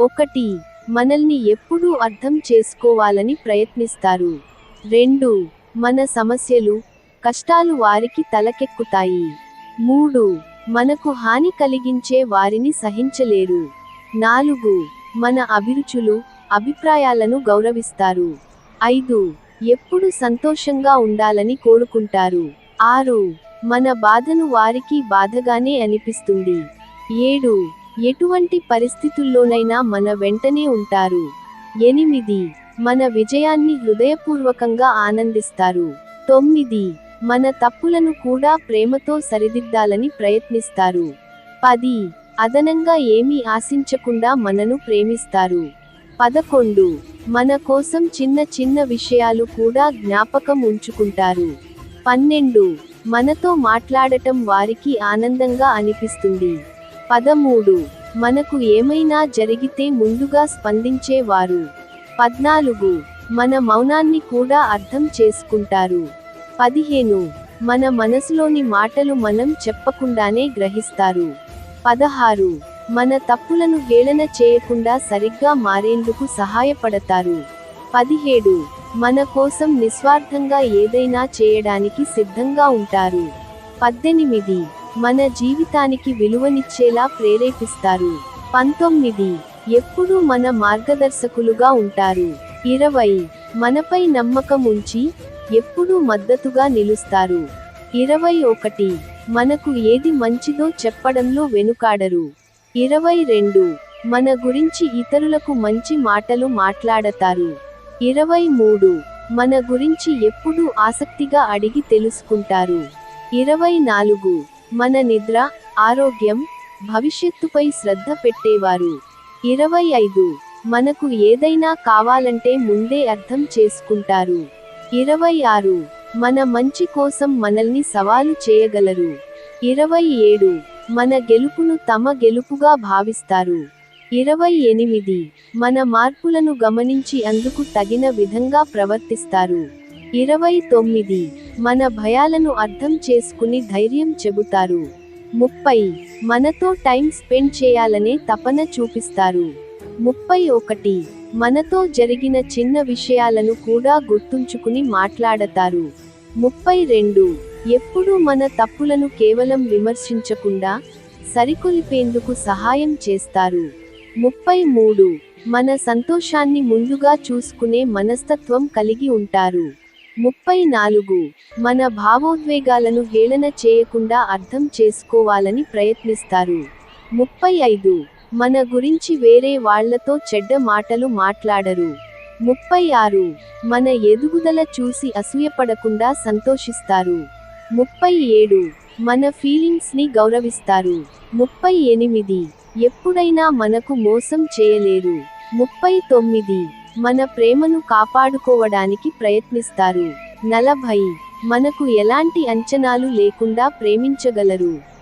ఒకటి మనల్ని ఎప్పుడూ అర్థం చేసుకోవాలని ప్రయత్నిస్తారు. రెండు మన సమస్యలు కష్టాలు వారికి తలకెక్కుతాయి. మూడు మనకు హాని కలిగించే వారిని సహించలేరు. నాలుగు మన అభిరుచులు అభిప్రాయాలను గౌరవిస్తారు. ఐదు ఎప్పుడు సంతోషంగా ఉండాలని కోరుకుంటారు. ఆరు మన బాధను వారికి బాధగానే అనిపిస్తుంది. ఏడు ఎటువంటి పరిస్థితుల్లోనైనా మన వెంటనే ఉంటారు. ఎనిమిది. మన విజయాన్ని హృదయపూర్వకంగా ఆనందిస్తారు. తొమ్మిది. మన తప్పులను కూడా ప్రేమతో సరిదిద్దాలని ప్రయత్నిస్తారు. పది. అదనంగా ఏమీ ఆశించకుండా మనను ప్రేమిస్తారు. పదకొండు. మన కోసం చిన్న చిన్న విషయాలు కూడా జ్ఞాపకం ఉంచుకుంటారు. పన్నెండు. మనతో మాట్లాడటం వారికి ఆనందంగా అనిపిస్తుంది. పదమూడు. మనకు ఏమైనా జరిగితే ముందుగా స్పందించేవారు. పద్నాలుగు. మన మౌనాన్ని కూడా అర్థం చేసుకుంటారు. పదిహేను. మన మనసులోని మాటలు మనం చెప్పకుండానే గ్రహిస్తారు. పదహారు. మన తప్పులను హేళన చేయకుండా సరిగ్గా మారేందుకు సహాయపడతారు. పదిహేడు. మన కోసం నిస్వార్థంగా ఏదైనా చేయడానికి సిద్ధంగా ఉంటారు. పద్దెనిమిది. మన జీవితానికి విలువనిచ్చేలా ప్రేరేపిస్తారు. పంతొమ్మిది. ఎప్పుడూ మన మార్గదర్శకులుగా ఉంటారు. ఇరవై. మనపై నమ్మకం ఉంచి ఎప్పుడూ మద్దతుగా నిలుస్తారు. ఇరవై ఒకటి. మనకు ఏది మంచిదో చెప్పడంలో వెనుకాడరు. ఇరవై రెండు. మన గురించి ఇతరులకు మంచి మాటలు మాట్లాడతారు. ఇరవై మూడు. మన గురించి ఎప్పుడూ ఆసక్తిగా అడిగి తెలుసుకుంటారు. ఇరవై నాలుగు. మన నిద్ర ఆరోగ్యం భవిష్యత్తుపై శ్రద్ధ పెట్టేవారు. ఇరవై ఐదు. మనకు ఏదైనా కావాలంటే ముందే అర్థం చేసుకుంటారు. ఇరవై ఆరు. మన మంచి కోసం మనల్ని సవాలు చేయగలరు. ఇరవై ఏడు. మన గెలుపును తమ గెలుపుగా భావిస్తారు. ఇరవై ఎనిమిది. మన మార్పులను గమనించి అందుకు తగిన విధంగా ప్రవర్తిస్తారు. ఇరవై తొమ్మిది మన భయాలను అర్థం చేసుకుని ధైర్యం చెబుతారు. ముప్పై. మనతో టైం స్పెండ్ చేయాలనే తపన చూపిస్తారు. ముప్పై ఒకటి. మనతో జరిగిన చిన్న విషయాలను కూడా గుర్తుంచుకుని మాట్లాడతారు. ముప్పై రెండు. ఎప్పుడూ మన తప్పులను కేవలం విమర్శించకుండా సరికొలిపేందుకు సహాయం చేస్తారు. ముప్పై మూడు. మన సంతోషాన్ని ముందుగా చూసుకునే మనస్తత్వం కలిగి ఉంటారు. ముప్పై నాలుగు. మన భావోద్వేగాలను హేళన చేయకుండా అర్థం చేసుకోవాలని ప్రయత్నిస్తారు. ముప్పై ఐదు. మన గురించి వేరే వాళ్ళతో చెడ్డ మాటలు మాట్లాడరు. ముప్పై ఆరు. మన ఎదుగుదల చూసి అసూయపడకుండా సంతోషిస్తారు. ముప్పై ఏడు. మన ఫీలింగ్స్ని గౌరవిస్తారు. ముప్పై ఎనిమిది. ఎప్పుడైనా మనకు మోసం చేయలేరు. ముప్పై తొమ్మిది. మన ప్రేమను కాపాడుకోవడానికి ప్రయత్నిస్తారు. నలభై. మనకు ఎలాంటి అంచనాలు లేకుండా ప్రేమించగలరు.